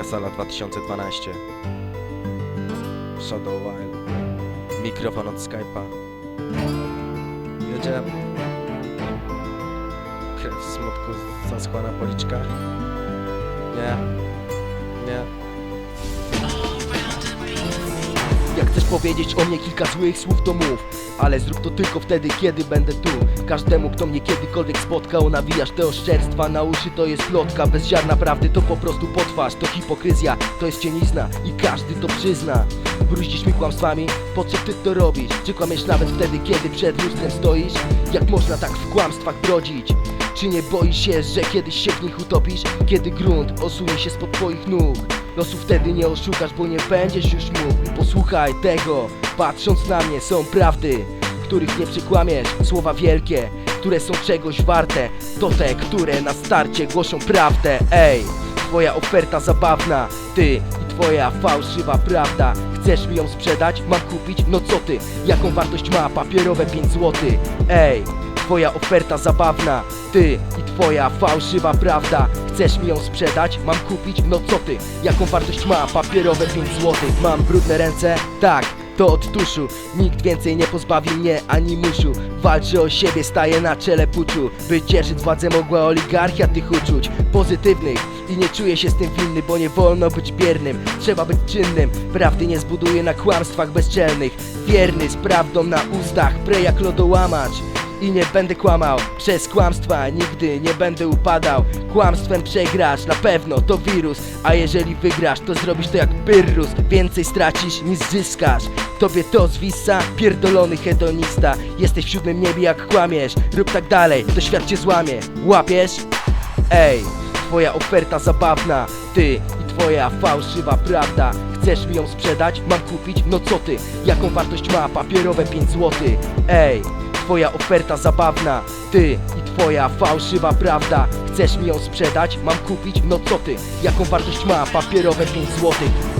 Wielka Sala 2012 Shadow Wild Mikrofon od Skype'a. Jedziemy. Krew smutku zaschła na policzkach. Nie powiedzieć o mnie kilka złych słów to mów Ale zrób to tylko wtedy kiedy będę tu Każdemu kto mnie kiedykolwiek spotkał Nawijasz te oszczerstwa na uszy to jest plotka Bez ziarna prawdy to po prostu potwarz To hipokryzja, to jest cienizna I każdy to przyzna Bruździsz mi kłamstwami, po co ty to robisz? Czy kłamiesz nawet wtedy kiedy przed lustrem stoisz? Jak można tak w kłamstwach brodzić? Czy nie boisz się, że kiedyś się w nich utopisz? Kiedy grunt osunie się spod twoich nóg Losu wtedy nie oszukasz, bo nie będziesz już mógł Posłuchaj tego, patrząc na mnie są prawdy Których nie przekłamiesz, słowa wielkie Które są czegoś warte To te, które na starcie głoszą prawdę Ej, twoja oferta zabawna Ty i twoja fałszywa prawda Chcesz mi ją sprzedać? Mam kupić? No co ty? Jaką wartość ma papierowe 5 złotych? Ej, Twoja oferta zabawna, ty i twoja fałszywa prawda Chcesz mi ją sprzedać? Mam kupić? No co ty? Jaką wartość ma? Papierowe 5 złotych? Mam brudne ręce? Tak, to od tuszu. Nikt więcej nie pozbawi mnie ani muszu. Walczę o siebie, staję na czele puczu. By cieszyć władzę mogła oligarchia tych uczuć. Pozytywnych. I nie czuję się z tym winny Bo nie wolno być biernym, trzeba być czynnym. Prawdy nie zbuduję na kłamstwach bezczelnych. Wierny z prawdą na ustach, pre jak lodołamacz i nie będę kłamał. Przez kłamstwa nigdy nie będę upadał. Kłamstwem przegrasz, na pewno to wirus. A jeżeli wygrasz, to zrobisz to jak Pyrrhus. Więcej stracisz niż zyskasz. Tobie to zwisa, pierdolony hedonista. Jesteś w siódmym niebie jak kłamiesz. Rób tak dalej, to świat cię złamie. Łapiesz? Ej, twoja oferta zabawna. Ty i twoja fałszywa prawda. Chcesz mi ją sprzedać? Mam kupić? No co ty? Jaką wartość ma? Papierowe 5 złotych? Ej, twoja oferta zabawna Ty i twoja fałszywa prawda Chcesz mi ją sprzedać? Mam kupić? No co ty? Jaką wartość ma papierowe 5 złotych?